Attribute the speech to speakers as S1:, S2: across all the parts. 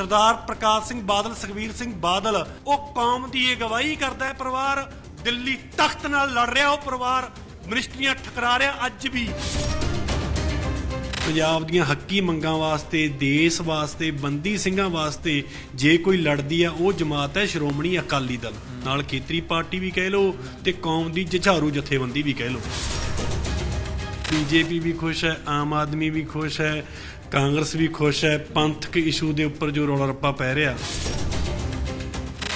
S1: ਸਰਦਾਰ ਪ੍ਰਕਾਸ਼ ਸਿੰਘ ਬਾਦਲ, ਸੁਖਬੀਰ ਸਿੰਘ ਬਾਦਲ, ਉਹ ਕੌਮ ਦੀ ਅਗਵਾਈ ਕਰਦਾ ਹੈ, ਪਰਿਵਾਰ ਦਿੱਲੀ ਤਖਤ ਨਾਲ ਲੜ ਰਿਹਾ, ਉਹ ਪਰਿਵਾਰ ਮਿਨਿਸਟਰੀਆਂ ਠਕਰਾ ਰਿਹਾ ਅੱਜ ਵੀ। ਪੰਜਾਬ ਦੀਆਂ ਹੱਕੀ ਮੰਗਾਂ ਵਾਸਤੇ, ਦੇਸ਼ ਵਾਸਤੇ, ਬੰਦੀ ਸਿੰਘਾਂ ਵਾਸਤੇ ਜੇ ਕੋਈ ਲੜਦੀ ਆ, ਉਹ ਜਮਾਤ ਹੈ ਸ਼੍ਰੋਮਣੀ ਅਕਾਲੀ ਦਲ। ਨਾਲ ਖੇਤਰੀ ਪਾਰਟੀ ਵੀ ਕਹਿ ਲਓ ਤੇ ਕੌਮ ਦੀ ਜਝਾਰੂ ਜਥੇਬੰਦੀ ਵੀ ਕਹਿ ਲਓ। ਬੀਜੇਪੀ ਵੀ ਖੁਸ਼ ਹੈ, ਆਮ ਆਦਮੀ ਵੀ ਖੁਸ਼ ਹੈ ਕਾਂਗਰਸ ਵੀ ਖੁਸ਼ ਹੈ ਪੰਥਕ ਇਸ਼ੂ ਦੇ ਉੱਪਰ ਜੋ ਰੌਲਾ ਰੱਪਾ ਪੈ ਰਿਹਾ।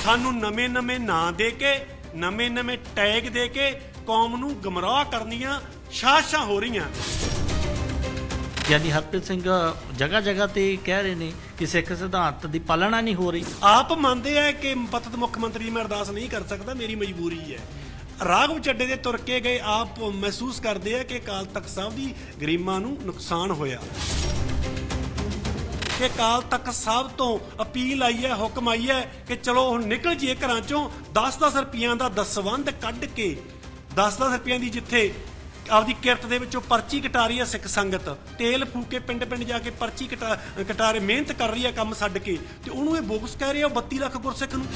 S1: ਸਾਨੂੰ ਨਵੇਂ-ਨਵੇਂ ਨਾਂ ਦੇ ਕੇ ਨਵੇਂ-ਨਵੇਂ ਟੈਗ ਦੇ ਕੇ ਕੌਮ ਨੂੰ ਗਮਰਾਹ ਕਰਨੀਆਂ ਸ਼ਾਸ਼ਾਂ ਹੋ ਰਹੀਆਂ।
S2: ਯਾਨੀ ਹਰਪ੍ਰੀਤ ਸਿੰਘ ਜਗ੍ਹਾ ਜਗ੍ਹਾ ਤੇ ਕਹਿ ਰਹੇ ਨੇ ਕਿ ਸਿੱਖ ਸਿਧਾਂਤ ਦੀ ਪਾਲਣਾ ਨਹੀਂ ਹੋ ਰਹੀ।
S1: ਆਪ ਮੰਨਦੇ ਆ ਕਿ ਪਤਤ ਮੁੱਖ ਮੰਤਰੀ ਮੈਂ ਅਰਦਾਸ ਨਹੀਂ ਕਰ ਸਕਦਾ ਮੇਰੀ ਮਜਬੂਰੀ ਹੈ। ਰਾਘਵ ਚੱਡੇ ਦੇ ਤੁਰ ਕੇ ਗਏ ਆਪ ਮਹਿਸੂਸ ਕਰਦੇ ਆ ਕਿ ਅਕਾਲ ਤਖਤ ਸਾਹਿਬ ਦੀ ਗਰੀਮਾ ਨੂੰ ਨੁਕਸਾਨ ਹੋਇਆ। ਕਿ ਅਕਾਲ ਤਖਤ ਸਭ ਤੋਂ ਅਪੀਲ ਆਈ ਹੈ, ਹੁਕਮ ਆਈ ਹੈ ਕਿ ਚਲੋ ਹੁਣ ਨਿਕਲ ਜੀਏ ਘਰਾਂ ਚੋਂ 10-10 ਰੁਪਈਆਂ ਦਾ ਦਸਵੰਧ ਕੱਢ ਕੇ 10-10 ਰੁਪਈਆਂ ਦੀ ਜਿੱਥੇ ਆਪਦੀ ਕਿਰਤ ਦੇ ਵਿੱਚੋਂ ਪਰਚੀ ਕਟਾ ਰਹੀ ਹੈ ਸਿੱਖ ਸੰਗਤ। ਤੇਲ ਫੂਕੇ ਪਿੰਡ-ਪਿੰਡ ਜਾ ਕੇ ਪਰਚੀ ਕਟਾ ਕਟਾ ਰਹੇ, ਮਿਹਨਤ ਕਰ ਰਹੀ ਹੈ ਕੰਮ ਛੱਡ ਕੇ। ਤੇ ਉਹਨੂੰ ਇਹ ਬੋਗਸ ਕਹਿ ਰਿਹਾ ਉਹ 32 ਲੱਖ ਗੁਰਸਿੱਖ ਨੂੰ।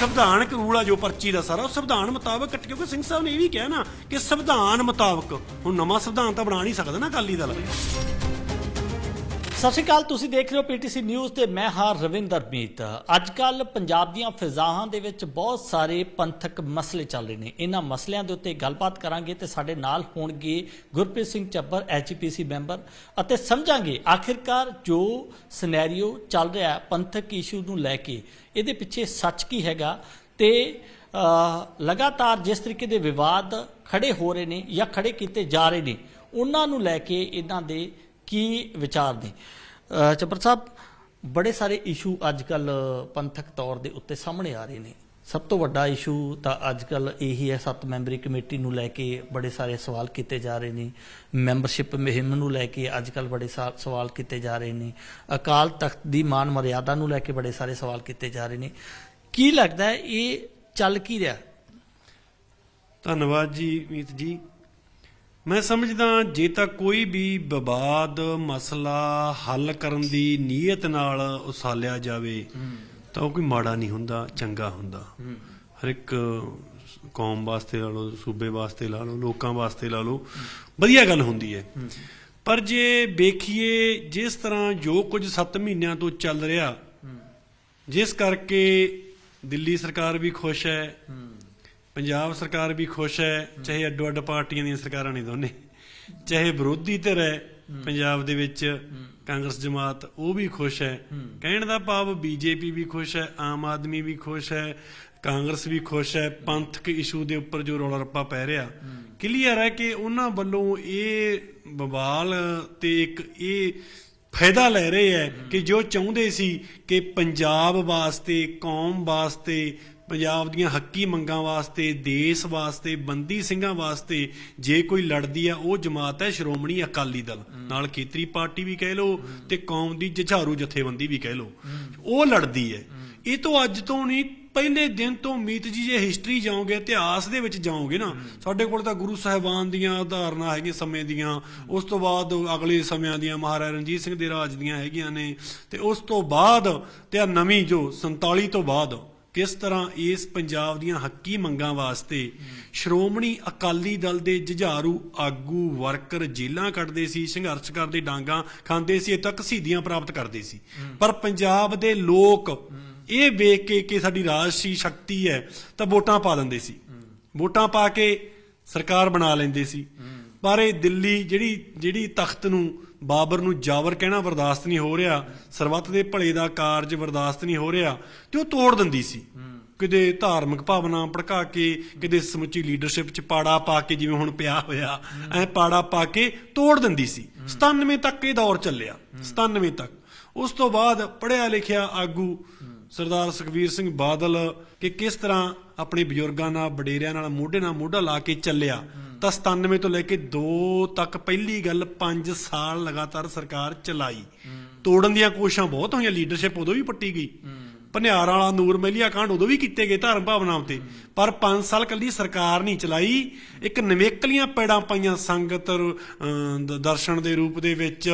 S1: ਸੰਵਿਧਾਨਕ ਰੂਲ ਆ ਜੋ ਪਰਚੀ ਦਾ ਸਾਰਾ, ਉਹ ਸੰਵਿਧਾਨ ਮੁਤਾਬਕ ਕੱਟ ਕਿਉਂਕਿ ਸਿੰਘ ਸਾਹਿਬ ਨੇ ਇਹ ਵੀ ਕਿਹਾ ਨਾ ਕਿ ਸੰਵਿਧਾਨ ਮੁਤਾਬਕ। ਹੁਣ ਨਵਾਂ ਸੰਵਿਧਾਨ ਤਾਂ ਬਣਾ ਨਹੀਂ ਸਕਦਾ ਨਾ ਅਕਾਲੀ ਦਲ।
S2: ਸਤਿ ਸ਼੍ਰੀ ਅਕਾਲ, ਤੁਸੀਂ ਦੇਖ ਰਹੇ ਹੋ ਪੀਟੀਸੀ ਨਿਊਜ਼ ਤੇ ਮੈਂ ਹਾਂ ਰਵਿੰਦਰ ਮੀਤ। ਅੱਜ ਕੱਲ ਪੰਜਾਬ ਦੀਆਂ ਫਿਜ਼ਾਹਾਂ ਦੇ ਵਿੱਚ ਬਹੁਤ ਸਾਰੇ ਪੰਥਕ ਮਸਲੇ ਚੱਲ ਰਹੇ ਨੇ। ਇਹਨਾਂ ਮਸਲਿਆਂ ਦੇ ਉੱਤੇ ਗੱਲਬਾਤ ਕਰਾਂਗੇ ਤੇ ਸਾਡੇ ਨਾਲ ਹੋਣਗੇ ਗੁਰਪ੍ਰੀਤ ਸਿੰਘ ਚੱਬਰ, ਐਚਪੀਸੀ ਮੈਂਬਰ, ਅਤੇ ਸਮਝਾਂਗੇ ਆਖਿਰਕਾਰ ਜੋ ਸਿਨੈਰੀਓ ਚੱਲ ਰਿਹਾ ਹੈ ਪੰਥਕ ਇਸ਼ੂ ਨੂੰ ਲੈ ਕੇ। ਇਹਦੇ ਪਿੱਛੇ ਸੱਚ ਕੀ ਹੈਗਾ ਤੇ ਲਗਾਤਾਰ ਜਿਸ ਤਰੀਕੇ ਦੇ ਵਿਵਾਦ ਖੜੇ ਹੋ ਰਹੇ ਨੇ ਜਾਂ ਖੜੇ ਕੀਤੇ ਜਾ ਰਹੇ ਨੇ, ਉਹਨਾਂ ਨੂੰ ਲੈ ਕੇ ਇਹਨਾਂ ਦੇ ਕੀ ਵਿਚਾਰ ਨੇ? ਅ, ਸਾਹਿਬ ਬੜੇ ਸਾਰੇ ਇਸ਼ੂ ਅੱਜ ਕੱਲ ਪੰਥਕ ਤੌਰ ਦੇ ਉੱਤੇ ਸਾਹਮਣੇ ਆ ਰਹੇ ਨੇ। ਸਭ ਤੋਂ ਵੱਡਾ ਇਸ਼ੂ ਤਾਂ ਅੱਜ ਕੱਲ ਇਹੀ ਹੈ ਸੱਤ ਮੈਂਬਰੀ ਕਮੇਟੀ ਨੂੰ ਲੈ ਕੇ ਬੜੇ ਸਾਰੇ ਸਵਾਲ ਕੀਤੇ ਜਾ ਰਹੇ ਨੇ। ਮੈਂਬਰਸ਼ਿਪ ਮੁਹਿੰਮ ਨੂੰ ਲੈ ਕੇ ਅੱਜ ਕੱਲ ਬੜੇ ਸਾ- ਸਵਾਲ ਕੀਤੇ ਜਾ ਰਹੇ ਨੇ। ਅਕਾਲ ਤਖਤ ਦੀ ਮਾਨ ਮਰਿਆਦਾ ਨੂੰ ਲੈ ਕੇ ਬੜੇ ਸਾਰੇ ਸਵਾਲ ਕੀਤੇ ਜਾ ਰਹੇ ਨੇ। ਕੀ ਲੱਗਦਾ ਹੈ ਇਹ ਚੱਲ ਕੀ ਰਿਹਾ?
S1: ਧੰਨਵਾਦ ਜੀ ਮੀਤ ਜੀ। ਮੈਂ ਸਮਝਦਾ ਜੇ ਤਾਂ ਕੋਈ ਵੀ ਵਿਵਾਦ, ਮਸਲਾ ਹੱਲ ਕਰਨ ਦੀ ਨੀਅਤ ਨਾਲ ਉਸਾਲਿਆ ਜਾਵੇ, ਤਾਂ ਉਹ ਕੋਈ ਮਾੜਾ ਨਹੀਂ ਹੁੰਦਾ, ਚੰਗਾ ਹੁੰਦਾ। ਹਰ ਇੱਕ ਕੌਮ ਵਾਸਤੇ ਲਾ ਲਓ, ਸੂਬੇ ਵਾਸਤੇ ਲਾ ਲਓ, ਲੋਕਾਂ ਵਾਸਤੇ ਲਾ ਲਓ, ਵਧੀਆ ਗੱਲ ਹੁੰਦੀ ਹੈ। ਪਰ ਜੇ ਵੇਖੀਏ, ਜਿਸ ਤਰ੍ਹਾਂ ਜੋ ਕੁਝ 7 ਮਹੀਨਿਆਂ ਤੋਂ ਚੱਲ ਰਿਹਾ, ਜਿਸ ਕਰਕੇ ਦਿੱਲੀ ਸਰਕਾਰ ਵੀ ਖੁਸ਼ ਹੈ ਪੰਜਾਬ ਸਰਕਾਰ ਵੀ ਖੁਸ਼ ਹੈ ਚਾਹੇ ਅੱਡੋ ਅੱਡ ਪਾਰਟੀਆਂ ਦੀਆਂ ਸਰਕਾਰਾਂ ਨੇ ਦੋਨੇ ਚਾਹੇ ਵਿਰੋਧੀ ਧਿਰ ਹੈ ਪੰਜਾਬ ਦੇ ਵਿੱਚ ਕਾਂਗਰਸ ਜਮਾਤ ਉਹ ਵੀ ਖੁਸ਼ ਹੈ। ਕਹਿਣ ਦਾ ਭਾਵ ਬੀਜੇਪੀ ਵੀ ਖੁਸ਼ ਹੈ ਆਮ ਆਦਮੀ ਵੀ ਖੁਸ਼ ਹੈ ਕਾਂਗਰਸ ਵੀ ਖੁਸ਼ ਹੈ ਪੰਥਕ ਇਸ਼ੂ ਦੇ ਉੱਪਰ ਜੋ ਰੌਲਾ ਰੱਪਾ ਪੈ ਰਿਹਾ। ਕਲੀਅਰ ਹੈ ਕਿ ਉਹਨਾਂ ਵੱਲੋਂ ਇਹ ਬਵਾਲ ਤੇ ਇੱਕ ਇਹ ਫਾਇਦਾ ਲੈ ਰਹੇ ਹੈ। ਕਿ ਜੋ ਚਾਹੁੰਦੇ ਸੀ ਕਿ ਪੰਜਾਬ ਵਾਸਤੇ ਕੌਮ ਵਾਸਤੇ ਪੰਜਾਬ ਦੀਆਂ ਹੱਕੀ ਮੰਗਾਂ ਵਾਸਤੇ, ਦੇਸ਼ ਵਾਸਤੇ, ਬੰਦੀ ਸਿੰਘਾਂ ਵਾਸਤੇ ਜੇ ਕੋਈ ਲੜਦੀ ਆ, ਉਹ ਜਮਾਤ ਹੈ ਸ਼੍ਰੋਮਣੀ ਅਕਾਲੀ ਦਲ। ਨਾਲ ਖੇਤਰੀ ਪਾਰਟੀ ਵੀ ਕਹਿ ਲਓ ਤੇ ਕੌਮ ਦੀ ਜਝਾਰੂ ਜਥੇਬੰਦੀ ਵੀ ਕਹਿ ਲਓ। ਉਹ ਲੜਦੀ ਹੈ। ਇਹ ਤੋਂ ਅੱਜ ਤੋਂ ਨਹੀਂ, ਪਹਿਲੇ ਦਿਨ ਤੋਂ ਮੀਤ ਜੀ ਜੇ ਹਿਸਟਰੀ ਜਾਓਗੇ, ਇਤਿਹਾਸ ਦੇ ਵਿੱਚ ਜਾਓਗੇ ਨਾ, ਸਾਡੇ ਕੋਲ ਤਾਂ ਗੁਰੂ ਸਾਹਿਬਾਨ ਦੀਆਂ ਉਦਾਹਰਨਾਂ ਹੈਗੀਆਂ ਸਮੇਂ ਦੀਆਂ। ਉਸ ਤੋਂ ਬਾਅਦ ਅਗਲੇ ਸਮਿਆਂ ਦੀਆਂ ਮਹਾਰਾਜਾ ਰਣਜੀਤ ਸਿੰਘ ਦੇ ਰਾਜ ਦੀਆਂ ਹੈਗੀਆਂ ਨੇ। ਤੇ ਉਸ ਤੋਂ ਬਾਅਦ ਤੇ ਆ ਨਵੀਂ ਜੋ 47 ਤੋਂ ਬਾਅਦ ਕਿਸ ਤਰ੍ਹਾਂ ਇਸ ਪੰਜਾਬ ਦੀਆਂ ਹੱਕੀ ਮੰਗਾਂ ਵਾਸਤੇ ਸ਼੍ਰੋਮਣੀ ਅਕਾਲੀ ਦਲ ਦੇ ਜੁਝਾਰੂ ਆਗੂ ਵਰਕਰ ਜੇਲਾਂ ਕੱਟਦੇ ਸੀ, ਸੰਘਰਸ਼ ਕਰਦੇ, ਡਾਂਗਾ ਖਾਂਦੇ ਸੀ ਤੱਕ ਸਿੱਧੀਆਂ ਪ੍ਰਾਪਤ ਕਰਦੇ ਸੀ। ਪਰ ਪੰਜਾਬ ਦੇ ਲੋਕ ਇਹ ਵੇਖ ਕੇ ਕਿ ਸਾਡੀ ਰਾਜਸੀ ਸ਼ਕਤੀ ਹੈ, ਤਾਂ ਵੋਟਾਂ ਪਾ ਦਿੰਦੇ ਸੀ। ਵੋਟਾਂ ਪਾ ਕੇ ਸਰਕਾਰ ਬਣਾ ਲੈਂਦੇ ਸੀ। ਪਰ ਇਹ ਦਿੱਲੀ ਜਿਹੜੀ ਜਿਹੜੀ ਤਖਤ ਨੂੰ ਬਾਬਰ ਨੂੰ ਜਾਵਰ ਕਹਿਣਾ ਬਰਦਾਸ਼ਤ ਨਹੀਂ ਹੋ ਰਿਹਾ ਸਰਬੱਤ ਦੇ ਭਲੇ ਦਾ ਕਾਰਜ ਬਰਦਾਸ਼ਤ ਨਹੀਂ ਹੋ ਰਿਹਾ, ਤੇ ਉਹ ਤੋੜ ਦਿੰਦੀ ਸੀ। ਕਿਤੇ ਧਾਰਮਿਕ ਭਾਵਨਾ ਭੜਕਾ ਕੇ, ਕਿਤੇ ਸਮੁੱਚੀ ਲੀਡਰਸ਼ਿਪ ਚ ਪਾੜਾ ਪਾ ਕੇ, ਜਿਵੇਂ ਹੁਣ ਪਿਆ ਹੋਇਆ, ਐ ਪਾੜਾ ਪਾ ਕੇ ਤੋੜ ਦਿੰਦੀ ਸੀ। 97 ਤੱਕ ਇਹ ਦੌਰ ਚੱਲਿਆ 97 ਤੱਕ। ਉਸ ਤੋਂ ਬਾਅਦ ਪੜਿਆ ਲਿਖਿਆ ਆਗੂ ਸਰਦਾਰ ਸੁਖਬੀਰ ਸਿੰਘ ਬਾਦਲ ਕਿ ਕਿਸ ਤਰ੍ਹਾਂ ਆਪਣੇ ਬਜ਼ੁਰਗਾਂ ਨਾਲ, ਵਡੇਰਿਆਂ ਨਾਲ ਮੋਢੇ ਨਾਲ ਮੋਢਾ ਲਾ ਕੇ ਚੱਲਿਆ। ਤਾਂ 97 ਤੋਂ ਲੈ ਕੇ 2 ਤੱਕ ਪਹਿਲੀ ਗੱਲ 5 ਸਾਲ ਲਗਾਤਾਰ ਸਰਕਾਰ ਚਲਾਈ। ਤੋੜਨ ਦੀਆਂ ਕੋਸ਼ਿਸ਼ਾਂ ਬਹੁਤ ਹੋਈਆਂ ਲੀਡਰਸ਼ਿਪ ਉਦੋਂ ਵੀ ਪੱਟੀ ਗਈ। ਭਨਿਆਰ ਵਾਲਾ ਨੂਰ ਮਹਿਲੀਆ ਕਾਂਡ ਉਦੋਂ ਵੀ ਕੀਤੇ ਗਏ ਧਰਮ ਭਾਵਨਾਵਾਂ ਤੇ। ਪਰ 5 ਸਾਲ ਕੱਲੀ ਸਰਕਾਰ ਨਹੀਂ ਚਲਾਈ। ਇੱਕ ਨਵੇਕਲੀਆਂ ਪੈੜਾਂ ਪਾਈਆਂ ਸੰਗਤ ਦਰਸ਼ਨ ਦੇ ਰੂਪ ਦੇ ਵਿੱਚ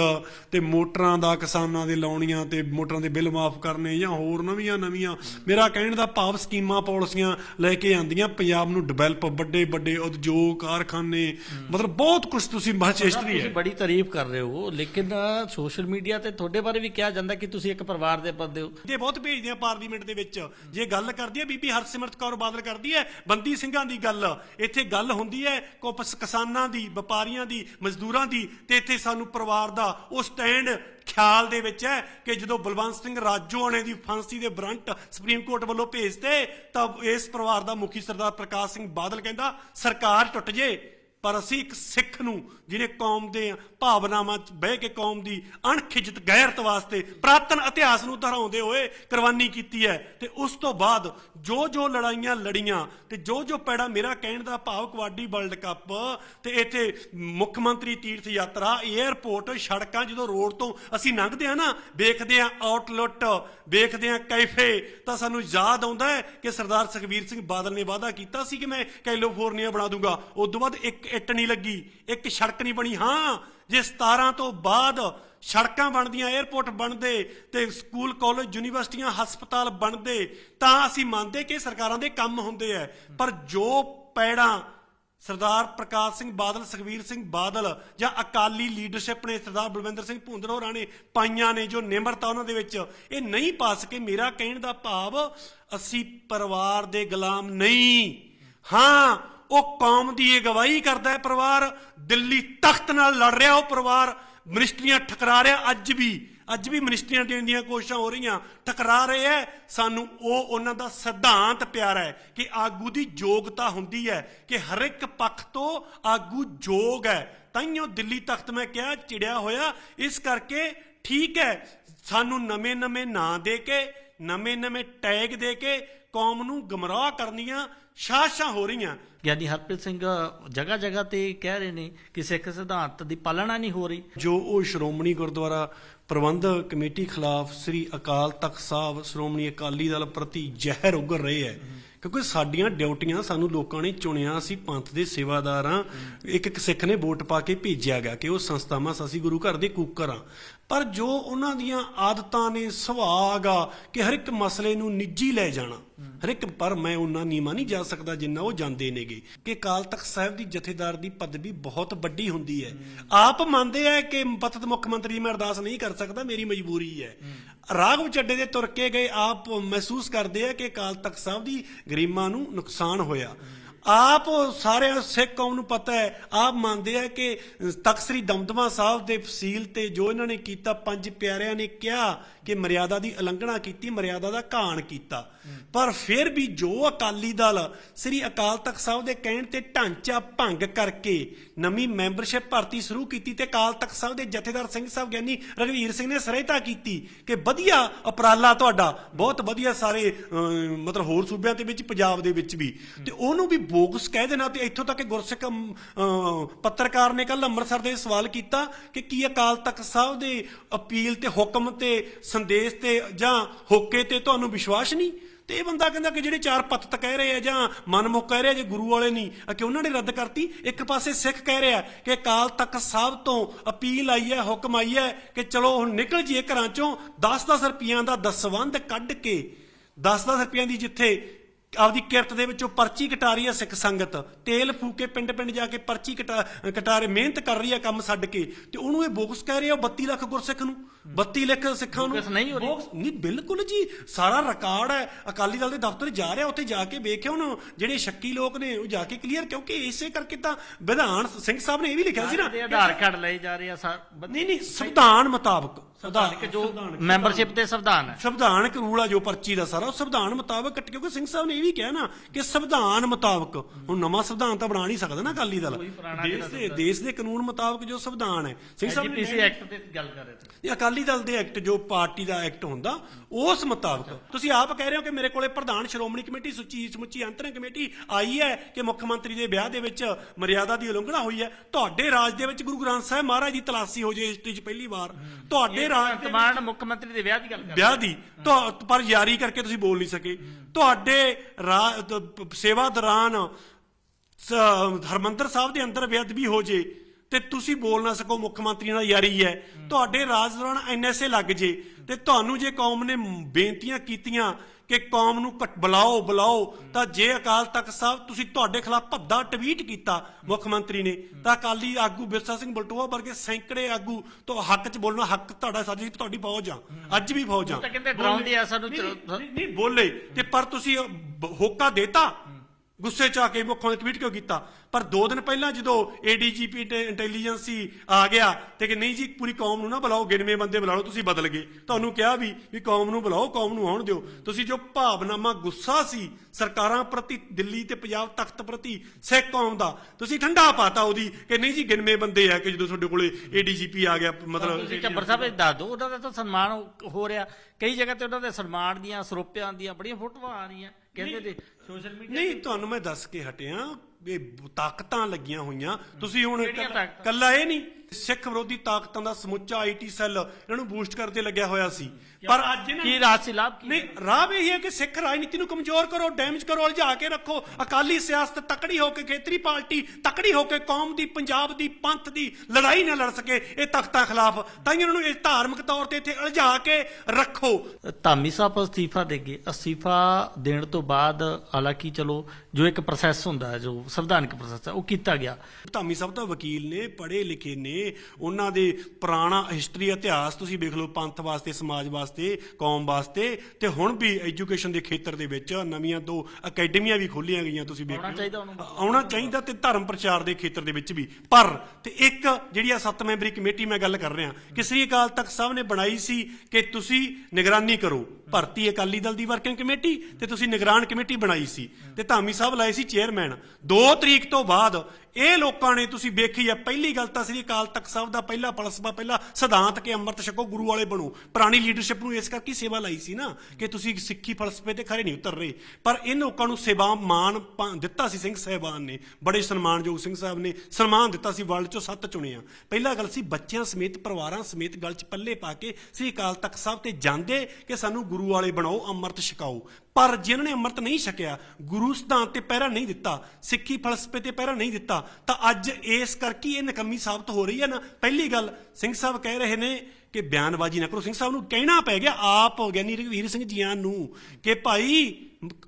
S1: ਤੇ ਮੋਟਰਾਂ ਦਾ ਕਿਸਾਨਾਂ ਦੇ ਲਾਉਣੀਆਂ ਤੇ ਮੋਟਰਾਂ ਦੇ ਬਿੱਲ ਮਾਫ ਕਰਨੇ ਜਾਂ ਹੋਰ ਨਵੀਆਂ ਨਵੀਆਂ। ਮੇਰਾ ਕਹਿਣ ਦਾ ਭਾਵ ਸਕੀਮਾਂ ਪਾਲਿਸੀਆਂ ਲੈ ਕੇ ਆਂਦੀਆਂ ਪੰਜਾਬ ਨੂੰ ਡਿਵੈਲਪ ਵੱਡੇ ਵੱਡੇ ਉਦਯੋਗ ਕਾਰਖਾਨੇ। ਮਤਲਬ ਬਹੁਤ ਕੁਝ ਤੁਸੀਂ
S2: ਤੁਸੀਂ
S1: ਹੈ।
S2: ਬੜੀ ਤਾਰੀਫ ਕਰ ਰਹੇ ਹੋ। ਲੇਕਿਨ ਸੋਸ਼ਲ ਮੀਡੀਆ ਤੇ ਤੁਹਾਡੇ ਬਾਰੇ ਵੀ ਕਿਹਾ ਜਾਂਦਾ ਕਿ ਤੁਸੀਂ ਇੱਕ ਪਰਿਵਾਰ ਦੇ ਬੰਦੇ ਹੋ।
S1: ਇਹ ਬਹੁਤ ਭੇਜਦੇ ਆ ਪਾਰਲੀਮੈਂਟ ਦੇ ਵਿੱਚ। ਜੇ ਗੱਲ ਕਰਦੀ ਹੈ ਬੀਬੀ ਹਰਸਿਮਰਤ ਕੌਰ ਬਾਦਲ ਕਰਦੀ ਹੈ, ਬੰਦੀ ਸਿੰਘਾਂ ਦੀ ਗੱਲ। ਇੱਥੇ ਗੱਲ ਹੁੰਦੀ ਹੈ ਕੋਪਸ ਕਿਸਾਨਾਂ ਦੀ, ਵਪਾਰੀਆਂ ਦੀ, ਮਜ਼ਦੂਰਾਂ ਦੀ ਤੇ ਇੱਥੇ ਸਾਨੂੰ ਪਰਿਵਾਰ ਦਾ। ਉਹ ਸਟੈਂਡ ਖਿਆਲ ਦੇ ਵਿੱਚ ਹੈ ਕਿ ਜਦੋਂ ਬਲਵੰਤ ਸਿੰਘ ਰਾਜੋਆਣੇ ਦੀ ਫਾਂਸੀ ਦੇ ਬਰੰਟ ਸੁਪਰੀਮ ਕੋਰਟ ਵੱਲੋਂ ਭੇਜਤੇ, ਤਾਂ ਇਸ ਪਰਿਵਾਰ ਦਾ ਮੁਖੀ ਸਰਦਾਰ ਪ੍ਰਕਾਸ਼ ਸਿੰਘ ਬਾਦਲ ਕਹਿੰਦਾ, ਸਰਕਾਰ ਟੁੱਟ ਜੇ। ਪਰ ਅਸੀਂ ਇੱਕ ਸਿੱਖ ਨੂੰ ਜਿਹੜੇ ਕੌਮ ਦੇ ਭਾਵਨਾਵਾਂ 'ਚ ਬਹਿ ਕੇ ਕੌਮ ਦੀ ਅਣਖਿਜਤ ਗੈਰਤ ਵਾਸਤੇ ਪ੍ਰਾਤਨ ਇਤਿਹਾਸ ਨੂੰ ਦੁਹਰਾਉਂਦੇ ਹੋਏ ਕੁਰਬਾਨੀ ਕੀਤੀ ਹੈ, ਤੇ ਉਸ ਤੋਂ ਬਾਅਦ ਜੋ ਜੋ ਲੜਾਈਆਂ ਲੜੀਆਂ, ਤੇ ਜੋ ਜੋ ਪੈੜਾ ਮੇਰਾ ਕਹਿਣ ਦਾ ਭਾਵ ਕਬੱਡੀ ਵਰਲਡ ਕੱਪ, ਤੇ ਇੱਥੇ ਮੁੱਖ ਮੰਤਰੀ ਤੀਰਥ ਯਾਤਰਾ 에ਅਰਪੋਰਟ ਸੜਕਾਂ ਜਦੋਂ ਰੋਡ ਤੋਂ ਅਸੀਂ ਲੰਘਦੇ ਆ ਨਾ, ਵੇਖਦੇ ਆ ਆਊਟਲੈਟ, ਵੇਖਦੇ ਆ ਕੈਫੇ, ਤਾਂ ਸਾਨੂੰ ਯਾਦ ਆਉਂਦਾ ਹੈ ਕਿ ਸਰਦਾਰ ਸੁਖਬੀਰ ਸਿੰਘ ਬਾਦਲ ਨੇ ਵਾਅਦਾ ਕੀਤਾ ਸੀ ਕਿ ਮੈਂ ਕੈਲੀਫੋਰਨੀਆ ਬਣਾ ਦੂੰਗਾ। ਉਸ ਤੋਂ ਬਾਅਦ ਇੱਕ ਇੱਟ ਨਹੀਂ ਲੱਗੀ, ਇੱਕ ਸੜਕ ਨਹੀਂ ਬਣੀ। ਹਾਂ, ਜੇ 17 ਤੋਂ ਬਾਅਦ ਸੜਕਾਂ ਬਣਦੀਆਂ 에ਅਰਪੋਰਟ ਬਣਦੇ ਤੇ ਸਕੂਲ ਕਾਲਜ ਯੂਨੀਵਰਸਿਟੀਆਂ ਹਸਪਤਾਲ ਬਣਦੇ, ਤਾਂ ਅਸੀਂ ਮੰਨਦੇ ਕਿ ਸਰਕਾਰਾਂ ਦੇ ਕੰਮ ਹੁੰਦੇ ਆ ਪਰ ਜੋ ਪੈੜਾਂ ਸਰਦਾਰ ਪ੍ਰਕਾਸ਼ ਸਿੰਘ ਬਾਦਲ ਸੁਖਵੀਰ ਸਿੰਘ ਬਾਦਲ ਜਾਂ ਅਕਾਲੀ ਲੀਡਰਸ਼ਿਪ ਨੇ ਸਰਦਾਰ ਬਲਵਿੰਦਰ ਸਿੰਘ ਭੁੰਦਰ ਹੋਰਾਂ ਨੇ ਪਾਈਆਂ ਨੇ, ਜੋ ਨਿਮਰਤਾ ਉਹਨਾਂ ਦੇ ਵਿੱਚ, ਇਹ ਨਹੀਂ ਪਾ ਸਕੇ। ਮੇਰਾ ਕਹਿਣ ਦਾ ਭਾਵ, ਅਸੀਂ ਪਰਿਵਾਰ ਦੇ ਗੁਲਾਮ ਨਹੀਂ। ਹਾਂ ਉਹ ਕੌਮ ਦੀ ਅਗਵਾਈ ਕਰਦਾ ਹੈ ਪਰਿਵਾਰ, ਦਿੱਲੀ ਤਖਤ ਨਾਲ ਲੜ ਰਿਹਾ ਉਹ ਪਰਿਵਾਰ ਮਿਨਿਸਟਰੀਆਂ ਠਕਰਾ ਰਿਹਾ, ਅੱਜ ਵੀ ਅੱਜ ਵੀ ਮਿਨਿਸਟਰੀਆਂ ਦੇਣ ਦੀਆਂ ਕੋਸ਼ਿਸ਼ਾਂ ਹੋ ਰਹੀਆਂ ਟਕਰਾ ਰਹੇ ਐ ਸਾਨੂੰ ਉਹ ਉਹਨਾਂ ਦਾ ਸਿਧਾਂਤ ਪਿਆਰਾ ਹੈ ਕਿ ਆਗੂ ਦੀ ਯੋਗਤਾ ਹੁੰਦੀ ਹੈ ਕਿ ਹਰ ਇੱਕ ਪੱਖ ਤੋਂ ਆਗੂ ਯੋਗ ਹੈ। ਤਾਈਓ ਦਿੱਲੀ ਤਖਤ ਮੈਂ ਕਿਹਾ, ਚਿੜਿਆ ਹੋਇਆ, ਇਸ ਕਰਕੇ ਠੀਕ ਹੈ, ਸਾਨੂੰ ਨਵੇਂ-ਨਵੇਂ ਨਾਂ ਦੇ ਕੇ, ਨਵੇਂ-ਨਵੇਂ ਟੈਗ ਦੇ ਕੇ ਕੌਮ ਨੂੰ ਗਮਰਾਹ ਕਰਨੀਆਂ ਸ਼ਾਸ਼ਾਂ ਹੋ ਰਹੀਆਂ।
S2: ਗਿਆਨੀ ਹਰਪ੍ਰੀਤ ਸਿੰਘ ਜਗ੍ਹਾ ਜਗ੍ਹਾ ਤੇ ਕਹਿ ਰਹੇ ਨੇ ਕਿ ਸਿੱਖ ਸਿਧਾਂਤ ਦੀ ਪਾਲਣਾ ਨਹੀਂ ਹੋ ਰਹੀ।
S1: ਜੋ ਉਹ ਸ਼੍ਰੋਮਣੀ ਗੁਰਦੁਆਰਾ ਪ੍ਰਬੰਧਕ ਕਮੇਟੀ ਖਿਲਾਫ ਸ੍ਰੀ ਅਕਾਲ ਤਖਤ ਸਾਹਿਬ ਸ਼੍ਰੋਮਣੀ ਅਕਾਲੀ ਦਲ ਪ੍ਰਤੀ ਜ਼ਹਿਰ ਉਗਰ ਰਹੇ ਹੈ। ਕਿਉਂਕਿ ਸਾਡੀਆਂ ਡਿਊਟੀਆਂ ਸਾਨੂੰ ਲੋਕਾਂ ਨੇ ਚੁਣਿਆ ਅਸੀਂ ਪੰਥ ਦੇ ਸੇਵਾਦਾਰ ਹਾਂ। ਇੱਕ ਇੱਕ ਸਿੱਖ ਨੇ ਵੋਟ ਪਾ ਕੇ ਭੇਜਿਆ ਗਿਆ ਕਿ ਉਹ ਸੰਸਥਾਵਾਂ ਅਸੀਂ ਗੁਰੂ ਘਰ ਦੇ ਕੂਕਰ ਹਾਂ। ਪਰ ਜੋ ਉਹਨਾਂ ਦੀਆਂ ਆਦਤਾਂ ਨੇ ਸੁਭਾਗ ਆ ਕਿ ਹਰ ਇੱਕ ਮਸਲੇ ਨੂੰ ਨਿੱਜੀ ਲੈ ਜਾਣਾ, ਹਰ ਇੱਕ ਪਰ ਮੈਂ ਉਹਨਾਂ ਨੀਮਾ ਨਹੀਂ ਜਾ ਸਕਦਾ ਜਿੰਨਾ ਉਹ ਜਾਂਦੇ ਨੇਗੇ। ਕਿ ਕਾਲ ਤਖਤ ਸਾਹਿਬ ਦੀ ਜਥੇਦਾਰ ਦੀ ਪਦਵੀ ਬਹੁਤ ਵੱਡੀ ਹੁੰਦੀ ਹੈ। ਆਪ ਮੰਨਦੇ ਆ ਕਿ ਪਤਤ ਮੁੱਖ ਮੰਤਰੀ ਮੈਂ ਅਰਦਾਸ ਨਹੀਂ ਕਰ ਸਕਦਾ, ਮੇਰੀ ਮਜਬੂਰੀ ਹੈ। ਰਾਘਵ ਚੱਡੇ ਦੇ ਤੁਰ ਕੇ ਗਏ, ਆਪ ਮਹਿਸੂਸ ਕਰਦੇ ਆ ਕਿ ਕਾਲ ਤਖਤ ਸਾਹਿਬ ਦੀ ਗਰੀਮਾਂ ਨੂੰ ਨੁਕਸਾਨ ਹੋਇਆ। ਆਪ ਸਾਰੇ ਸਿੱਖ ਕੌਮ ਨੂੰ ਪਤਾ ਹੈ, ਆਪ ਮੰਨਦੇ ਆ ਕਿ ਤਖਤ ਸ੍ਰੀ ਦਮਦਮਾ ਸਾਹਿਬ ਦੇ ਫਸੀਲ ਤੇ ਜੋ ਇਹਨਾਂ ਨੇ ਕੀਤਾ, ਪੰਜ ਪਿਆਰਿਆਂ ਨੇ ਕਿਹਾ ਕਿ ਮਰਿਆਦਾ ਦੀ ਉਲੰਘਣਾ ਕੀਤੀ, ਮਰਿਆਦਾ ਦਾ ਘਾਣ ਕੀਤਾ। ਪਰ ਫਿਰ ਵੀ ਜੋ ਅਕਾਲੀ ਦਲ ਸ੍ਰੀ ਅਕਾਲ ਤਖਤ ਸਾਹਿਬ ਦੇ ਕਹਿਣ ਤੇ ਢਾਂਚਾ ਭੰਗ ਕਰਕੇ ਨਵੀਂ ਮੈਂਬਰਸ਼ਿਪ ਭਰਤੀ ਸ਼ੁਰੂ ਕੀਤੀ ਤੇ ਅਕਾਲ ਤਖਤ ਸਾਹਿਬ ਦੇ ਜਥੇਦਾਰ ਸਿੰਘ ਸਾਹਿਬ ਗਿਆਨੀ ਰਘਵੀਰ ਸਿੰਘ ਨੇ ਸਰਾਇਤਾ ਕੀਤੀ ਕਿ ਵਧੀਆ ਉਪਰਾਲਾ ਤੁਹਾਡਾ ਬਹੁਤ ਵਧੀਆ ਸਾਰੇ ਮਤਲਬ ਹੋਰ ਸੂਬਿਆਂ ਦੇ ਵਿੱਚ ਪੰਜਾਬ ਦੇ ਵਿੱਚ ਵੀ। ਤੇ ਉਹਨੂੰ ਵੀ ਬੋਗਸ ਕਹਿ ਦੇਣਾ ਤੇ ਇੱਥੋਂ ਤੱਕ ਕਿ ਗੁਰਸਿੱਖ ਪੱਤਰਕਾਰ ਨੇ ਕੱਲ ਅੰਮ੍ਰਿਤਸਰ ਦੇ ਸਵਾਲ ਕੀਤਾ ਕਿ ਕੀ ਅਕਾਲ ਤਖਤ ਸਾਹਿਬ ਦੇ ਅਪੀਲ ਤੇ ਹੁਕਮ ਤੇ ਸੰਦੇਸ਼ ਤੇ ਜਾਂ ਹੋਕੇ ਤੇ ਤੁਹਾਨੂੰ ਵਿਸ਼ਵਾਸ ਨਹੀਂ? ਤੇ ਇਹ ਬੰਦਾ ਕਹਿੰਦਾ ਕਿ ਜਿਹੜੇ ਚਾਰ ਪੱਤਤ ਕਹਿ ਰਹੇ ਆ ਜਾਂ ਮਨਮੁਖ ਕਹਿ ਰਿਹਾ, ਜੇ ਗੁਰੂ ਵਾਲੇ ਨਹੀਂ, ਆ ਕਿ ਉਹਨਾਂ ਨੇ ਰੱਦ ਕਰਤੀ? ਇੱਕ ਪਾਸੇ ਸਿੱਖ ਕਹਿ ਰਿਹਾ ਕਿ ਅਕਾਲ ਤਖਤ ਸਾਹਿਬ ਤੋਂ ਅਪੀਲ ਆਈ ਹੈ, ਹੁਕਮ ਆਈ ਹੈ ਕਿ ਚਲੋ ਹੁਣ ਨਿਕਲ ਜੀਏ ਘਰਾਂ ਚੋਂ 10-10 ਰੁਪਈਆਂ ਦਾ ਦਸਵੰਧ ਕੱਢ ਕੇ 10-10 ਰੁਪਈਆਂ ਦੀ ਜਿੱਥੇ ਆਪਦੀ ਕਿਰਤ ਦੇ ਵਿੱਚੋਂ ਪਰਚੀ ਕਟਾ ਰਹੀ ਹੈ ਸਿੱਖ ਸੰਗਤ, ਤੇਲ ਫੂਕੇ ਪਿੰਡ ਪਿੰਡ ਜਾ ਕੇ ਪਰਚੀ ਕਟਾ ਕਟਾ ਰਹੇ, ਮਿਹਨਤ ਕਰ ਰਹੀ ਹੈ ਕੰਮ ਛੱਡ ਕੇ, ਤੇ ਉਹਨੂੰ ਇਹ ਬੋਕਸ ਕਹਿ ਰਿਹਾ ਆ 32 ਲੱਖ ਗੁਰਸਿੱਖ ਨੂੰ। 32 ਲੱਖ ਸਿੱਖਾਂ ਨੂੰ।
S2: ਨਹੀਂ ਹੋ ਰਹੀ।
S1: ਨਹੀਂ ਬਿਲਕੁਲ ਜੀ ਸਾਰਾ ਰਿਕਾਰਡ ਹੈ। ਅਕਾਲੀ ਦਲ ਦੇ ਦਫ਼ਤਰ ਜਾ ਰਿਹਾ ਉੱਥੇ ਜਾ ਕੇ ਵੇਖਿਆ ਉਹਨੂੰ ਜਿਹੜੇ ਸ਼ੱਕੀ ਲੋਕ ਨੇ ਉਹ ਜਾ ਕੇ ਕਲੀਅਰ ਕਿਉਂਕਿ ਇਸੇ ਕਰਕੇ ਤਾਂ ਵਿਧਾਨ ਸਿੰਘ ਸਾਹਿਬ ਨੇ ਇਹ ਵੀ ਲਿਖਿਆ ਸੀ ਨਾ
S2: ਦੇ ਆਧਾਰ ਕਾਰਡ ਲਏ ਜਾ ਰਹੇ ਆ ਸਰ
S1: ਨਹੀਂ ਨਹੀਂ ਸੰਵਿਧਾਨ ਮੁਤਾਬਕ
S2: ਕਿ ਜੋ ਮੈਂਬਰਸ਼ਿਪ ਦੇ ਸੰਵਿਧਾਨ ਹੈ।
S1: ਸੰਵਿਧਾਨਕ ਰੂਲ ਆ ਜੋ ਪਰਚੀ ਦਾ ਸਾਰਾ ਉਹ ਸੰਵਿਧਾਨ ਮੁਤਾਬਕ ਕੱਟ ਕਿਉਂਕਿ ਸਿੰਘ ਸਾਹਿਬ ਨੇ ਇਹ ਵੀ ਕਿਹਾ ਨਾ ਕਿ ਸੰਵਿਧਾਨ ਮੁਤਾਬਕ। ਹੁਣ ਨਵਾਂ ਸੰਵਿਧਾਨ ਤਾਂ ਬਣਾ ਨਹੀਂ ਸਕਦਾ ਨਾ ਅਕਾਲੀ ਦਲ। ਦੇਸ਼ ਦੇ ਦੇਸ਼ ਦੇ ਕਾਨੂੰਨ ਮੁਤਾਬਕ ਜੋ ਸੰਵਿਧਾਨ ਹੈ। ਸਿੰਘ ਸਾਹਿਬ ਨੇ
S2: ਜੀਪੀਸੀ ਐਕਟ ਤੇ ਗੱਲ ਕਰ ਰਹੇ ਸੀ।
S1: ਇਹ ਅਕਾਲੀ ਦਲ ਦੇ ਐਕਟ ਜੋ ਪਾਰਟੀ ਦਾ ਐਕਟ ਹੁੰਦਾ ਉਸ ਮੁਤਾਬਕ ਤੁਸੀਂ ਆਪ ਕਹਿ ਰਹੇ ਹੋ ਕਿ ਮੇਰੇ ਕੋਲੇ ਪ੍ਰਧਾਨ ਸ਼੍ਰੋਮਣੀ ਕਮੇਟੀ ਸੁੱਚੀ ਸਮੁੱਚੀ ਅੰਤਰਿਮ ਕਮੇਟੀ ਆਈ ਹੈ ਕਿ ਮੁੱਖ ਮੰਤਰੀ ਦੇ ਵਿਆਹ ਦੇ ਵਿੱਚ ਮਰਿਆਦਾ ਦੀ ਉਲੰਘਣਾ ਹੋਈ ਹੈ। ਤੁਹਾਡੇ ਰਾਜ ਦੇ ਵਿੱਚ ਗੁਰੂ ਗ੍ਰੰਥ ਸਾਹਿਬ ਮਹਾਰਾਜ ਦੀ ਤਲਾਸੀ ਹੋ ਜੇ ਹਿਸਟਰੀ 'ਚ ਪਹਿਲੀ ਵਾਰ। ਤੁਹਾਡੇ ਰਾਜ ਦੇ
S2: ਵਰਤਮਾਨ ਮੁੱਖ ਮੰਤਰੀ ਦੇ ਵਿਆਹ ਦੀ ਗੱਲ ਕਰ
S1: ਵਿਆਹ ਦੀ। ਪਰ ਯਾਰੀ ਕਰਕੇ ਤੁਸੀਂ ਬੋਲ ਨਹੀਂ ਸਕੇ। ਤੁਹਾਡੇ ਸੇਵਾ ਦੌਰਾਨ ਹਰਮੰਦਰ ਸਾਹਿਬ ਦੇ ਅੰਦਰ ਬੇਅਦਬੀ ਹੋ ਜੇ। ਤੇ ਤੁਸੀਂ ਬੋਲ ਨਾ ਸਕੋ ਮੁੱਖ ਮੰਤਰੀ ਨਾਲ ਯਾਰੀ ਹੈ। ਤੁਹਾਡੇ ਰਾਜ ਦੌਰਾਨ ਐਨਐਸਏ ਲੱਗ ਜੇ ਤੇ ਤੁਹਾਨੂੰ ਜੇ ਕੌਮ ਨੇ ਬੇਨਤੀਆਂ ਕੀਤੀਆਂ ਕਿ ਕੌਮ ਨੂੰ ਬੁਲਾਓ ਬੁਲਾਓ ਤਾਂ ਜੇ ਅਕਾਲ ਤਖਤ ਸਾਹਿਬ ਤੁਸੀਂ ਤੁਹਾਡੇ ਖਿਲਾਫ ਭੱਦਾ ਟਵੀਟ ਕੀਤਾ ਮੁੱਖ ਮੰਤਰੀ ਨੇ ਤਾਂ ਅਕਾਲੀ ਆਗੂ ਬਿਰਸਾ ਸਿੰਘ ਬਲਟੋਆ ਵਰਗੇ ਸੈਂਕੜੇ ਆਗੂ ਤੋਂ ਹੱਕ 'ਚ ਬੋਲਣਾ ਹੱਕ ਤੁਹਾਡਾ ਸਾਡੀ ਤੁਹਾਡੀ ਫੌਜ ਆ। ਅੱਜ ਵੀ ਫੌਜ ਆ।
S2: ਤਾਂ ਕਹਿੰਦੇ ਡਰਾਉਂਦੇ ਆ ਸਾਨੂੰ
S1: ਨਹੀਂ, ਬੋਲੇ। ਤੇ ਪਰ ਤੁਸੀਂ ਹੋਕਾ ਦੇਤਾ? ਗੁੱਸੇ ਚ ਆ ਕੇ ਮੁੱਖ ਨੇ ਟਵੀਟ ਕਿਉਂ ਕੀਤਾ? ਪਰ 2 ਦਿਨ ਪਹਿਲਾਂ ਜਦੋਂ ਏਡੀਜੀਪੀ ਇੰਟੈਲੀਜੈਂਸੀ ਆ ਗਿਆ ਤੇ ਕਿ ਨਹੀਂ ਜੀ, ਪੂਰੀ ਕੌਮ ਨੂੰ ਨਾ ਬੁਲਾਓ, ਗਿਣਵੇਂ ਬੰਦੇ ਬੁਲਾ ਲਓ, ਤੁਸੀਂ ਬਦਲ ਗਏ। ਤੁਹਾਨੂੰ ਕਿਹਾ ਵੀ ਵੀ ਕੌਮ ਨੂੰ ਬੁਲਾਓ, ਕੌਮ ਨੂੰ ਆਉਣ ਦਿਓ। ਤੁਸੀਂ ਜੋ ਭਾਵਨਾਮਾ ਗੁੱਸਾ ਸੀ ਸਰਕਾਰਾਂ ਪ੍ਰਤੀ, ਦਿੱਲੀ ਤੇ ਪੰਜਾਬ ਤਖਤ ਪ੍ਰਤੀ, ਸਿੱਖ ਕੌਮ ਦਾ, ਤੁਸੀਂ ਠੰਡਾ ਪਾਤਾ ਉਹਦੀ ਕਿ ਨਹੀਂ ਜੀ, ਗਿਣਵੇਂ ਬੰਦੇ ਆ ਕਿ ਜਦੋਂ ਤੁਹਾਡੇ ਕੋਲੇ ਏਡੀਜੀਪੀ ਆ ਗਿਆ, ਮਤਲਬ
S2: ਤੁਸੀਂ ਚੱਬਰ ਸਾਹਿਬ ਇਹ ਦੱਸ ਦਿਓ ਉਹਨਾਂ ਦਾ ਤਾਂ ਸਨਮਾਨ ਹੋ ਰਿਹਾ। ਕਈ ਜਗ੍ਹਾ ਤੇ ਉਹਨਾਂ ਦੇ ਸਨਮਾਨ ਦੀਆਂ, ਸਰੋਪਿਆਂ ਦੀਆਂ ਬੜੀਆਂ ਫੋਟੋਆਂ ਆ ਰਹੀਆਂ। ਕਹਿੰਦੇ ਤੇ ਸੋਸ਼ਲ ਮੀਡੀਆ
S1: ਨਹੀਂ ਤੁਹਾਨੂੰ ਮੈਂ ਦੱਸ ਕੇ ਹਟਿਆ ਇਹ ਤਾਕਤਾਂ ਲੱਗੀਆਂ ਹੋਈਆਂ ਤੁਸੀਂ ਹੁਣ? ਕੱਲਾ ਇਹ ਨਹੀਂ ਸਿੱਖ ਵਿਰੋਧੀ ਤਾਕਤਾਂ ਦਾ ਸਮੁੱਚਾ ਆਈਟੀ ਸੈੱਲ ਇਹਨਾਂ ਨੂੰ ਬੂਸਟ ਕਰਦੇ ਲੱਗਿਆ ਹੋਇਆ ਸੀ। ਪਰ ਅੱਜ ਇਹਨਾਂ
S2: ਕੀ ਰਾਜਸੀ ਲਾਭ ਕੀ
S1: ਨਹੀਂ ਰਾਹ ਵੀ ਇਹ ਹੈ ਕਿ ਸਿੱਖ ਰਾਜਨੀਤੀ ਨੂੰ ਕਮਜ਼ੋਰ ਕਰੋ ਡੈਮੇਜ ਕਰੋ ਉਲਝਾ ਕੇ ਰੱਖੋ। ਅਕਾਲੀ ਸਿਆਸਤ ਤਕੜੀ ਹੋ ਕੇ ਖੇਤਰੀ ਪਾਰਟੀ ਤਕੜੀ ਹੋ ਕੇ ਕੌਮ ਦੀ ਪੰਜਾਬ ਦੀ ਪੰਥ ਦੀ ਲੜਾਈ ਨਾ ਲੜ ਸਕੇ ਇਹ ਤਖਤਾਂ ਖਿਲਾਫ। ਤਾਂ ਇਹਨਾਂ ਨੂੰ ਇਹ ਧਾਰਮਿਕ ਤੌਰ ਤੇ ਇੱਥੇ ਉਲਝਾ ਕੇ ਰੱਖੋ।
S2: ਧਾਮੀ ਸਾਹਿਬ ਅਸਤੀਫਾ ਦੇ ਗਏ ਅਸਤੀਫਾ ਦੇਣ ਤੋਂ ਬਾਅਦ ਹਾਲਾਂਕਿ ਚਲੋ ਜੋ ਇੱਕ ਪ੍ਰੋਸੈਸ ਹੁੰਦਾ ਹੈ ਜੋ ਸੰਵਿਧਾਨਕ ਪ੍ਰੋਸੈਸ ਹੈ ਉਹ ਕੀਤਾ ਗਿਆ।
S1: ਧਾਮੀ ਸਾਹਿਬ ਤਾਂ ਵਕੀਲ ਨੇ ਪੜ੍ਹੇ ਲਿਖੇ ਨੇ ਉਹਨਾਂ ਦੇ ਪੁਰਾਣਾ ਹਿਸਟਰੀ ਇਤਿਹਾਸ ਤੁਸੀਂ ਵੇਖ ਲਓ ਪੰਥ ਵਾਸਤੇ ਸਮਾਜ ਵਾਸਤੇ ਕੌਮ ਵਾਸਤੇ ਤੇ ਹੁਣ ਵੀ ਐਜੂਕੇਸ਼ਨ ਦੇ ਖੇਤਰ ਦੇ ਵਿੱਚ ਨਵੀਆਂ ਦੋ ਅਕੈਡਮੀਆਂ ਵੀ ਖੋਲੀਆਂ ਗਈਆਂ ਤੁਸੀਂ ਵੇਖ।
S2: ਆਉਣਾ ਚਾਹੀਦਾ
S1: ਤੇ ਧਰਮ ਪ੍ਰਚਾਰ ਦੇ ਖੇਤਰ ਦੇ ਵਿੱਚ ਵੀ। ਪਰ ਤੇ ਇੱਕ ਜਿਹੜੀ ਆ ਸੱਤ ਮੈਂਬਰੀ ਕਮੇਟੀ ਮੈਂ ਗੱਲ ਕਰ ਰਿਹਾ ਕਿ ਸ੍ਰੀ ਅਕਾਲ ਤਖਤ ਸਾਹਿਬ ਨੇ ਬਣਾਈ ਸੀ ਕਿ ਤੁਸੀਂ ਨਿਗਰਾਨੀ ਕਰੋ। ਭਰਤੀ ਅਕਾਲੀ ਦਲ ਦੀ ਵਰਕਿੰਗ ਕਮੇਟੀ ਤੇ ਤੁਸੀਂ ਨਿਗਰਾਨ ਕਮੇਟੀ ਬਣਾਈ ਸੀ ਤੇ ਧਾਮੀ ਸਾਹਿਬ ਲਾਏ ਸੀ ਚੇਅਰਮੈਨ। 2 ਤਰੀਕ ਤੋਂ ਬਾਅਦ ਇਹ ਲੋਕਾਂ ਨੇ ਤੁਸੀਂ ਵੇਖੀ ਆ ਪਹਿਲੀ ਗੱਲ ਤਾਂ ਸ੍ਰੀ ਅਕਾਲ ਤਖਤ ਸਾਹਿਬ ਦਾ ਪਹਿਲਾ ਫਲਸਫਾ ਪਹਿਲਾ ਸਿਧਾਂਤ ਕੇ ਅੰਮ੍ਰਿਤ ਛਕੋ, ਗੁਰੂ ਵਾਲੇ ਬਣੋ। ਪੁਰਾਣੀ ਲੀਡਰਸ਼ਿਪ ਨੂੰ ਇਸ ਕਰਕੇ ਸੇਵਾ ਲਾਈ ਸੀ ਨਾ ਕਿ ਤੁਸੀਂ ਸਿੱਖੀ ਫਲਸਫੇ ਤੇ ਖਰੇ ਨਹੀਂ ਉਤਰ ਰਹੇ। ਪਰ ਇਹ ਲੋਕਾਂ ਨੂੰ ਸੇਵਾ ਮਾਨ ਪਾ- ਦਿੱਤਾ ਸੀ ਸਿੰਘ ਸਾਹਿਬਾਨ ਨੇ, ਬੜੇ ਸਨਮਾਨਯੋਗ ਸਿੰਘ ਸਾਹਿਬ ਨੇ ਸਨਮਾਨ ਦਿੱਤਾ ਸੀ, ਵਰਲਡ ਚੋਂ ਸੱਤ ਚੁਣੇ ਆ ਪਹਿਲਾ ਗੱਲ ਸੀ ਬੱਚਿਆਂ ਸਮੇਤ, ਪਰਿਵਾਰਾਂ ਸਮੇਤ ਗੱਲ 'ਚ ਪੱਲੇ ਪਾ ਕੇ ਸ੍ਰੀ ਅਕਾਲ ਤਖਤ ਸਾਹਿਬ ਤੇ ਜਾਂਦੇ ਕਿ ਸਾਨੂੰ ਗੁਰੂ ਵਾਲੇ ਬਣਾਓ, ਅੰਮ੍ਰਿਤ ਛਕਾਓ। ਪਰ ਜਿਨ੍ਹਾਂ ਨੇ ਅੰਮ੍ਰਿਤ ਨਹੀਂ ਛਕਿਆ, ਗੁਰੂ ਸਿਧਾਂਤ ਤੇ ਪਹਿਰਾ ਨਹੀਂ ਦਿੱਤਾ, ਸਿੱਖੀ ਫਲਸਫੇ ਤੇ ਪਹਿਰਾ ਨਹੀਂ ਦਿੱਤਾ, ਤਾਂ ਅੱਜ ਇਸ ਕਰਕੇ ਇਹ ਨਕਮੀ ਸਾਬਤ ਹੋ ਰਹੀ ਹੈ ਨਾ। ਪਹਿਲੀ ਗੱਲ, ਸਿੰਘ ਸਾਹਿਬ ਕਹਿ ਰਹੇ ਨੇ ਕਿ ਬਿਆਨਬਾਜ਼ੀ ਨਾ ਕਰੋ। ਸਿੰਘ ਸਾਹਿਬ ਨੂੰ ਕਹਿਣਾ ਪੈ ਗਿਆ, ਆਪ ਗਿਆਨੀ ਰਘਵੀਰ ਸਿੰਘ ਜੀਆਂ ਨੂੰ, ਕਿ ਭਾਈ,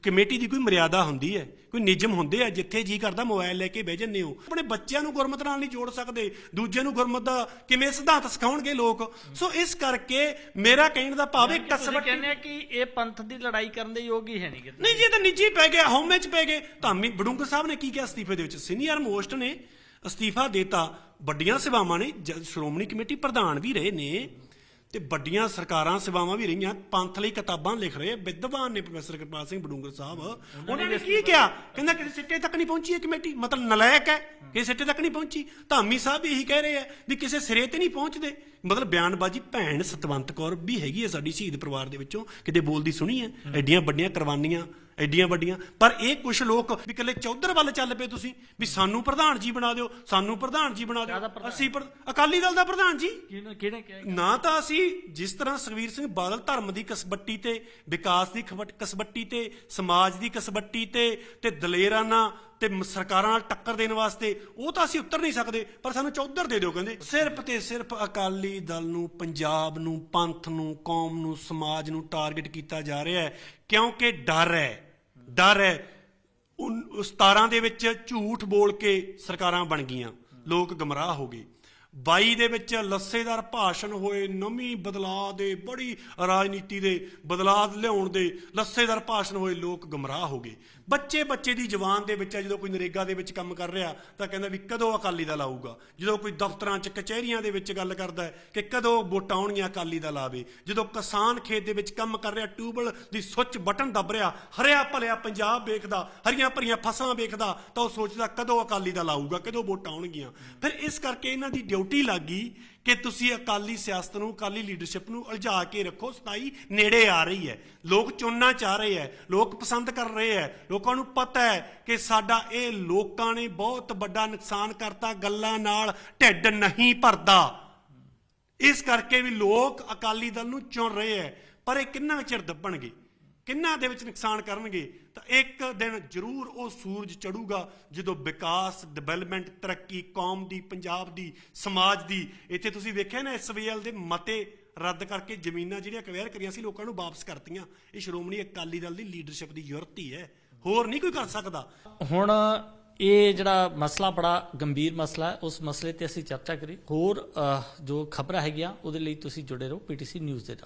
S1: ਕਮੇਟੀ ਦੀ ਕੋਈ ਮਰਿਆਦਾ ਹੁੰਦੀ ਹੈ। ਕੋਈ ਨਿਯਮ ਹੁੰਦੇ ਆ ਜਿੱਥੇ ਜੀ ਕਰਦਾ ਮੋਬਾਈਲ ਲੈ ਕੇ ਬਹਿ ਜੰਨੇ ਹੋ। ਆਪਣੇ ਬੱਚਿਆਂ ਨੂੰ ਗੁਰਮਤ ਨਾਲ ਨਹੀਂ ਜੋੜ ਸਕਦੇ। ਦੂਜਿਆਂ ਨੂੰ ਗੁਰਮਤ ਦਾ ਕਿਵੇਂ ਸਿਧਾਂਤ ਸਿਖਾਉਣਗੇ ਲੋਕ? ਸੋ ਇਸ ਕਰਕੇ ਮੇਰਾ ਕਹਿਣ ਦਾ ਭਾਵ
S2: ਤੁਸੀਂ
S1: ਕਸਵੱਟੀ
S2: ਕਹਿੰਦੇ ਆ ਕਿ ਇਹ ਪੰਥ ਦੀ ਲੜਾਈ ਕਰਨ ਦੇ ਯੋਗ ਹੀ ਹੈ ਨਹੀਂ ਕਿਤੇ।
S1: ਨਹੀਂ ਜੀ ਇਹ ਤਾਂ ਨਿੱਜੀ ਪੈ ਗਿਆ ਹਉਮੈ ਚ ਪੈ ਗਏ। ਧਾਮੀ ਬਡੂੰਗਰ ਸਾਹਿਬ ਨੇ ਕੀ ਕਿਹਾ ਅਸਤੀਫੇ ਦੇ ਵਿੱਚ? ਸੀਨੀਅਰ ਮੋਸਟ ਨੇ ਅਸਤੀਫਾ ਦੇਤਾ। ਵੱਡੀਆਂ ਸੇਵਾਵਾਂ ਨੇ ਸ਼੍ਰੋਮਣੀ ਕਮੇਟੀ ਪ੍ਰਧਾਨ ਵੀ ਰਹੇ ਨੇ। ਤੇ ਵੱਡੀਆਂ ਸਰਕਾਰਾਂ ਸੇਵਾਵਾਂ ਵੀ ਰਹੀਆਂ। ਪੰਥ ਲਈ ਕਿਤਾਬਾਂ ਲਿਖ ਰਹੇ ਵਿਦਵਾਨ ਨੇ ਪ੍ਰੋਫੈਸਰ ਕਿਰਪਾਲ ਸਿੰਘ ਬਡੂੰਗਰ ਸਾਹਿਬ। ਉਹਨਾਂ ਨੇ ਕੀ ਕਿਹਾ? ਕਹਿੰਦਾ ਕਿ ਸਿੱਟੇ ਤੱਕ ਨਹੀਂ ਪਹੁੰਚੀ ਇਹ ਕਮੇਟੀ। ਮਤਲਬ ਨਲਾਇਕ ਹੈ ਕਿ ਸਿੱਟੇ ਤੱਕ ਨਹੀਂ ਪਹੁੰਚੀ। ਧਾਮੀ ਸਾਹਿਬ ਵੀ ਇਹੀ ਕਹਿ ਰਹੇ ਆ ਵੀ ਕਿਸੇ ਸਿਰੇ ਤੇ ਨਹੀਂ ਪਹੁੰਚਦੇ। ਮਤਲਬ ਬਿਆਨਬਾਜ਼ੀ ਭੈਣ ਸਤਵੰਤ ਕੌਰ ਵੀ ਹੈਗੀ ਹੈ ਸਾਡੀ ਸ਼ਹੀਦ ਪਰਿਵਾਰ ਦੇ ਵਿੱਚੋਂ। ਕਿਤੇ ਬੋਲਦੀ ਸੁਣੀ ਹੈ? ਐਡੀਆਂ ਵੱਡੀਆਂ ਕੁਰਬਾਨੀਆਂ ਐਡੀਆਂ ਵੱਡੀਆਂ। ਪਰ ਇਹ ਕੁਝ ਲੋਕ ਵੀ ਇਕੱਲੇ ਚੌਧਰ ਵੱਲ ਚੱਲ ਪਏ ਤੁਸੀਂ ਵੀ ਸਾਨੂੰ ਪ੍ਰਧਾਨ ਜੀ ਬਣਾ ਦਿਓ ਸਾਨੂੰ ਪ੍ਰਧਾਨ ਜੀ ਬਣਾ ਦਿਓ? ਅਸੀਂ ਪਰ- ਅਕਾਲੀ ਦਲ ਦਾ ਪ੍ਰਧਾਨ ਜੀ।
S2: ਕਿਹਨੇ ਕਿਹਨੇ ਕਿਹਾ
S1: ਨਾ ਤਾਂ ਅਸੀਂ ਜਿਸ ਤਰ੍ਹਾਂ ਸੁਖਵੀਰ ਸਿੰਘ ਬਾਦਲ ਧਰਮ ਦੀ ਕਸਬੱਟੀ ਤੇ ਵਿਕਾਸ ਦੀ ਖਬਟ- ਕਸਬੱਟੀ ਤੇ ਸਮਾਜ ਦੀ ਕਸਬੱਟੀ ਤੇ ਤੇ ਦਲੇਰਾਨਾ ਤੇ ਸਰਕਾਰਾਂ ਨਾਲ ਟੱਕਰ ਦੇਣ ਵਾਸਤੇ, ਉਹ ਤਾਂ ਅਸੀਂ ਉੱਤਰ ਨਹੀਂ ਸਕਦੇ, ਪਰ ਸਾਨੂੰ ਚੌਧਰ ਦੇ ਦਿਓ, ਕਹਿੰਦੇ, ਸਿਰਫ ਤੇ ਸਿਰਫ ਅਕਾਲੀ ਦਲ ਨੂੰ, ਪੰਜਾਬ ਨੂੰ, ਪੰਥ ਨੂੰ, ਕੌਮ ਨੂੰ, ਸਮਾਜ ਨੂੰ ਟਾਰਗੇਟ ਕੀਤਾ ਜਾ ਰਿਹਾ ਹੈ, ਕਿਉਂਕਿ ਡਰ ਹੈ ਡਰ ਹੈ। ਉਨ- 17 ਦੇ ਵਿੱਚ ਝੂਠ ਬੋਲ ਕੇ ਸਰਕਾਰਾਂ ਬਣ ਗਈਆਂ, ਲੋਕ ਗਮਰਾਹ ਹੋ ਗਏ। 22 ਦੇ ਵਿੱਚ ਲੱਸੇਦਾਰ ਭਾਸ਼ਣ ਹੋਏ, ਨਵੀਂ ਬਦਲਾਅ ਦੇ, ਬੜੀ ਰਾਜਨੀਤੀ ਦੇ, ਬਦਲਾਅ ਲਿਆਉਣ ਦੇ, ਲੱਸੇਦਾਰ ਭਾਸ਼ਣ ਹੋਏ, ਲੋਕ ਗਮਰਾਹ ਹੋ ਗਏ। ਬੱਚੇ ਬੱਚੇ ਦੀ ਜਵਾਨ ਦੇ ਵਿੱਚ ਆ, ਜਦੋਂ ਕੋਈ ਨਰੇਗਾ ਦੇ ਵਿੱਚ ਕੰਮ ਕਰ ਰਿਹਾ ਤਾਂ ਕਹਿੰਦਾ ਵੀ ਕਦੋਂ ਅਕਾਲੀ ਦਲ ਆਊਗਾ? ਜਦੋਂ ਕੋਈ ਦਫ਼ਤਰਾਂ 'ਚ ਕਚਹਿਰੀਆਂ ਦੇ ਵਿੱਚ ਗੱਲ ਕਰਦਾ ਕਿ ਕਦੋਂ ਵੋਟਾਂ ਆਉਣਗੀਆਂ ਅਕਾਲੀ ਦਲ ਆਵੇ ਜਦੋਂ ਕਿਸਾਨ ਖੇਤ ਦੇ ਵਿੱਚ ਕੰਮ ਕਰ ਰਿਹਾ ਟਿਊਬਲ ਦੀ ਸੁੱਚ ਬਟਨ ਦੱਬ ਰਿਹਾ ਹਰਿਆ ਭਲਿਆ ਪੰਜਾਬ ਵੇਖਦਾ ਹਰੀਆਂ ਭਰੀਆਂ ਫਸਲਾਂ ਵੇਖਦਾ ਤਾਂ ਉਹ ਸੋਚਦਾ ਕਦੋਂ ਅਕਾਲੀ ਦਲ ਆਊਗਾ ਕਦੋਂ ਵੋਟਾਂ ਆਉਣਗੀਆਂ? ਫਿਰ ਇਸ ਕਰਕੇ ਇਹਨਾਂ ਦੀ ਡਿਊਟੀ ਲੱਗੀ ਕਿ ਤੁਸੀਂ ਅਕਾਲੀ ਸਿਆਸਤ ਨੂੰ, ਅਕਾਲੀ ਲੀਡਰਸ਼ਿਪ ਨੂੰ ਉਲਝਾ ਕੇ ਰੱਖੋ, ਸਤਾਈ ਨੇੜੇ ਆ ਰਹੀ ਹੈ। ਲੋਕ ਚੁਣਨਾ ਚਾਹ ਰਹੇ ਹੈ, ਲੋਕ ਪਸੰਦ ਕਰ ਰਹੇ ਹੈ। ਲੋਕਾਂ ਨੂੰ ਪਤਾ ਹੈ ਕਿ ਸਾਡਾ ਇਹ ਲੋਕਾਂ ਨੇ ਬਹੁਤ ਵੱਡਾ ਨੁਕਸਾਨ ਕਰਤਾ, ਗੱਲਾਂ ਨਾਲ ਢਿੱਡ ਨਹੀਂ ਭਰਦਾ। ਇਸ ਕਰਕੇ ਵੀ ਲੋਕ ਅਕਾਲੀ ਦਲ ਨੂੰ ਚੁਣ ਰਹੇ ਹੈ, ਪਰ ਇਹ ਕਿੰਨਾ ਚਿਰ ਦੱਬਣਗੇ? ਕਿੰਨਾ ਦੇ ਵਿੱਚ ਨੁਕਸਾਨ ਕਰਨਗੇ, ਤਾਂ ਇੱਕ ਦਿਨ ਜ਼ਰੂਰ ਉਹ ਸੂਰਜ ਚੜੂਗਾ, ਜਦੋਂ ਵਿਕਾਸ ਡਿਵੈਲਪਮੈਂਟ ਤਰੱਕੀ, ਕੌਮ ਦੀ, ਪੰਜਾਬ ਦੀ, ਸਮਾਜ ਦੀ, ਇੱਥੇ ਤੁਸੀਂ ਵੇਖਿਆ ਨਾ ਐਸਵੀਐਲ ਦੇ ਮਤੇ ਰੱਦ ਕਰਕੇ ਜ਼ਮੀਨਾਂ ਜਿਹੜੀਆਂ ਅਕਵਾਇਰ ਕਰੀਆਂ ਸੀ, ਲੋਕਾਂ ਨੂੰ ਵਾਪਸ ਕਰਤੀਆਂ। ਇਹ ਸ਼੍ਰੋਮਣੀ ਅਕਾਲੀ ਦਲ ਦੀ ਲੀਡਰਸ਼ਿਪ ਦੀ ਜ਼ਰੂਰਤ ਹੀ। ਹੈ ਹੋਰ ਨਹੀਂ ਕੋਈ ਕਰ ਸਕਦਾ।
S2: ਹੁਣ ਇਹ ਜਿਹੜਾ ਮਸਲਾ, ਬੜਾ ਗੰਭੀਰ ਮਸਲਾ ਹੈ, ਉਸ ਮਸਲੇ ਤੇ ਅਸੀਂ ਚਰਚਾ ਕਰੀ। ਹੋਰ ਜੋ ਖਬਰਾਂ ਹੈਗੀਆਂ, ਉਹਦੇ ਲਈ ਤੁਸੀਂ ਜੁੜੇ ਰਹੋ, ਪੀਟੀਸੀ ਨਿਊਜ਼ ਦੇ ਨਾਲ।